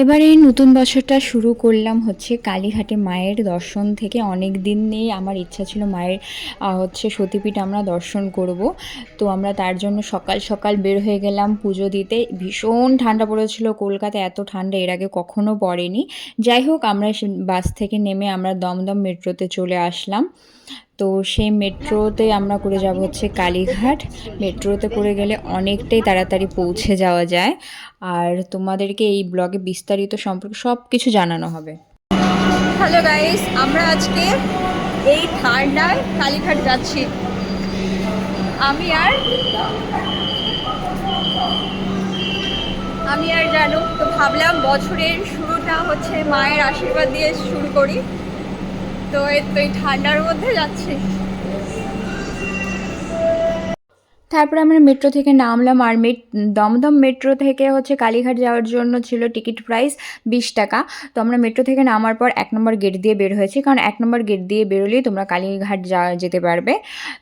এবারে এই নতুন বছরটা শুরু করলাম হচ্ছে কালীঘাটে মায়ের দর্শন থেকে। অনেক দিন নেই আমার ইচ্ছা ছিল মায়ের হচ্ছে সতীপীঠ আমরা দর্শন করব। তো আমরা তার জন্য সকাল সকাল বের হয়ে গেলাম পুজো দিতে। ভীষণ ঠান্ডা পড়েছিল কলকাতায়, এত ঠান্ডা এর আগে কখনো পড়েনি। যাই হোক, আমরা বাস থেকে নেমে আমরা দমদম মেট্রোতে চলে আসলাম। তো সেই মেট্রোতে আমরা করে যাব হচ্ছে কালীঘাট। মেট্রোতে করে গেলে অনেকটাই তাড়াতাড়ি পৌঁছে যাওয়া যায়। আর তোমাদেরকে এই ব্লগে বিস্তারিত সম্পর্কে সব কিছু জানানো হবে। হ্যালো গাইস আমরা আজকে এই ঠান্ডায় কালীঘাট যাচ্ছি। আমি আর আমি আর জানো। তো ভাবলাম বছরের শুরুটা হচ্ছে মায়ের আশীর্বাদ দিয়ে শুরু করি। তো এই তো এই ঠান্ডার মধ্যে যাচ্ছি। তারপরে আমরা মেট্রো থেকে নামলাম আর মেট দমদম মেট্রো থেকে হচ্ছে কালীঘাট যাওয়ার জন্য ছিল টিকিট প্রাইস বিশ টাকা। তো আমরা মেট্রো থেকে নামার পর এক নম্বর গেট দিয়ে বের হয়েছি, কারণ এক নম্বর গেট দিয়ে বেরোলেই তোমরা কালীঘাট যা যেতে পারবে।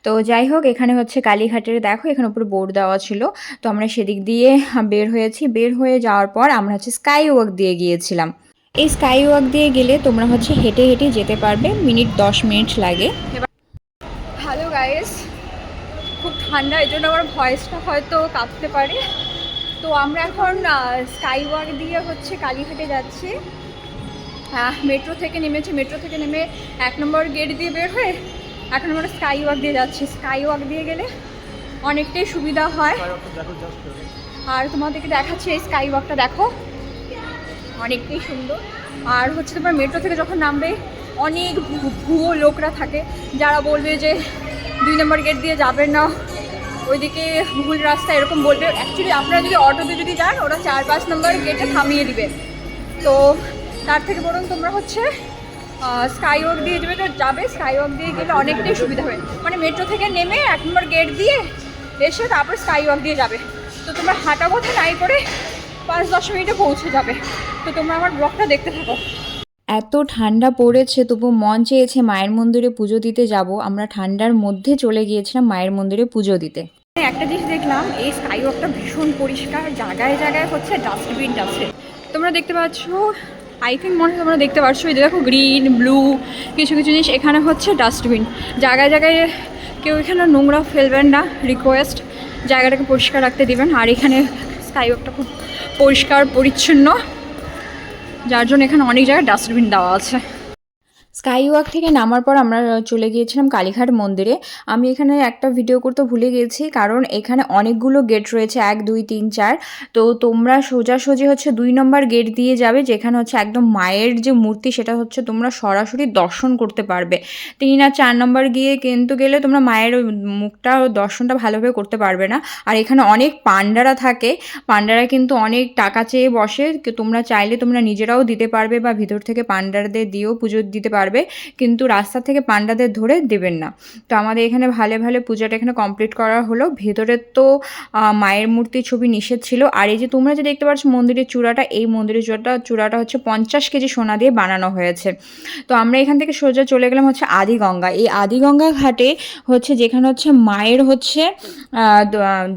তো যাই হোক, এখানে হচ্ছে কালীঘাটের, দেখো এখানে উপরে বোর্ড দেওয়া ছিল। তো আমরা সেদিক দিয়ে বের হয়েছি। বের হয়ে যাওয়ার পর আমরা হচ্ছে স্কাই ওয়াক দিয়ে গিয়েছিলাম। এই স্কাই ওয়াক দিয়ে গেলে তোমরা হচ্ছে হেঁটে হেঁটে যেতে পারবে মিনিট দশ মিনিট লাগে। হ্যালো গাইস খুব ঠান্ডা এই জন্য আমার ভয়েসটা হয়তো কাঁপতে পারে। তো আমরা এখন স্কাই ওয়াক দিয়ে হচ্ছে কালীঘাটে যাচ্ছি। মেট্রো থেকে নেমেছি মেট্রো থেকে নেমে এক নম্বর গেট দিয়ে বের হয়ে এখন আমরা স্কাই ওয়াক দিয়ে যাচ্ছি। স্কাই ওয়াক দিয়ে গেলে অনেকটাই সুবিধা হয়। আর তোমাদেরকে দেখাচ্ছি এই স্কাই ওয়াকটা দেখো। অনেকটাই সুন্দর। আর হচ্ছে তোমার মেট্রো থেকে যখন নামবে, অনেক ভুয়ো লোকরা থাকে, যারা বলবে যে, দুই নম্বর গেট দিয়ে যাবেন না। ওইদিকে ভুল রাস্তা এরকম বলবে। অ্যাকচুয়ালি আপনারা যদি অটোতে যদি যান, ওরা চার পাঁচ নম্বর গেটে থামিয়ে দিবে। তো তার থেকে বরং তোমরা হচ্ছে স্কাই ওয়াক দিয়ে যাবে, তো যাবে স্কাই ওয়াক দিয়ে গেলে অনেকটাই সুবিধা হবে। মানে মেট্রো থেকে নেমে এক নম্বর গেট দিয়ে এসে তারপর স্কাই ওয়াক দিয়ে যাবে। তো তোমরা হাঁটা পথে নাই করে পাঁচ দশ মিনিটে পৌঁছে যাবে। তো তোমরা আমার ব্লগটা দেখতে থাকো। এত ঠান্ডা পড়েছে তবু মন চেয়েছে মায়ের মন্দিরে পুজো দিতে যাব। আমরা ঠান্ডার মধ্যে চলে গিয়েছিলাম মায়ের মন্দিরে পুজো দিতে। একটা জিনিস দেখলাম এই স্কাই ওয়াকটা ভীষণ পরিষ্কার জায়গায় জায়গায় হচ্ছে ডাস্টবিন আছে। তোমরা দেখতে পাচ্ছ আই থিঙ্ক মনে হয় তোমরা দেখতে পাচ্ছ এই দেখো গ্রিন ব্লু কিছু কিছু জিনিস এখানে হচ্ছে ডাস্টবিন জায়গায় জায়গায় কেউ এখানে নোংরা ফেলবেন না রিকোয়েস্ট জায়গাটাকে পরিষ্কার রাখতে দিবেন। আর এখানে স্কাই ওয়াকটা খুব পরিষ্কার পরিচ্ছন্ন। যার জন্য এখানে অনেক জায়গায় ডাস্টবিন দেওয়া আছে। স্কাই ওয়াক থেকে নামার পর আমরা চলে গিয়েছিলাম কালীঘাট মন্দিরে। আমি এখানে একটা ভিডিও করতে ভুলে গেছি, কারণ এখানে অনেকগুলো গেট রয়েছে, এক, দুই, তিন, চার। তো তোমরা সোজাসুজি হচ্ছে দুই নম্বর গেট দিয়ে যাবে, যেখানে হচ্ছে একদম মায়ের যে মূর্তি, সেটা হচ্ছে তোমরা সরাসরি দর্শন করতে পারবে। তিন আর চার নম্বর গিয়ে কিন্তু গেলে তোমরা মায়ের মুখটা দর্শনটা ভালোভাবে করতে পারবে না। আর এখানে অনেক পান্ডারা থাকে পান্ডারা কিন্তু অনেক টাকা চেয়ে বসে তোমরা চাইলে তোমরা নিজেরাও দিতে পারবে বা ভিতর থেকে পান্ডারদের দিয়েও পুজো দিতে পারবে। কিন্তু রাস্তা থেকে পান্ডাদের ধরে দেবেন না। তো আমাদের এখানে ভালো ভালো পূজাটা এখানে কমপ্লিট করা হলো। ভেতরে তো মায়ের মূর্তির ছবি নিষেধ ছিল। আর এই যে তোমরা যে দেখতে পাচ্ছ মন্দিরের চূড়াটা, এই মন্দিরের চূড়াটা চূড়াটা হচ্ছে পঞ্চাশ কেজি সোনা দিয়ে বানানো হয়েছে। তো আমরা এখান থেকে সোজা চলে গেলাম হচ্ছে আদিগঙ্গা। এই আদিগঙ্গা ঘাটে হচ্ছে যেখানে হচ্ছে মায়ের হচ্ছে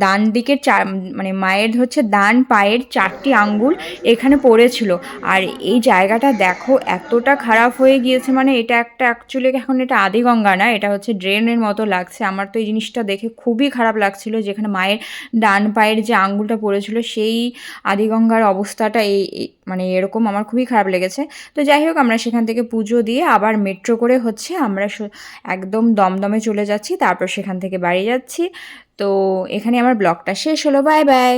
ডান দিকের চার মানে মায়ের হচ্ছে ডান পায়ের চারটি আঙ্গুল এখানে পড়েছিল। আর এই জায়গাটা দেখো, এতটা খারাপ হয়ে গিয়েছে। মানে এটা একটা অ্যাকচুয়ালি এখন এটা আদিগঙ্গা না, এটা হচ্ছে ড্রেনের মতো লাগছে। আমার তো এই জিনিসটা দেখে খুবই খারাপ লাগছিল যেখানে মায়ের ডান পায়ের যে আঙ্গুলটা পড়েছিল সেই আদিগঙ্গার অবস্থাটা এই মানে এরকম আমার খুবই খারাপ লেগেছে। তো যাই হোক, আমরা সেখান থেকে পুজো দিয়ে আবার মেট্রো করে হচ্ছে আমরা একদম দমদমে চলে যাচ্ছি, তারপর সেখান থেকে বাড়ি যাচ্ছি। তো এখানে আমার ব্লগটা শেষ হলো বাই বাই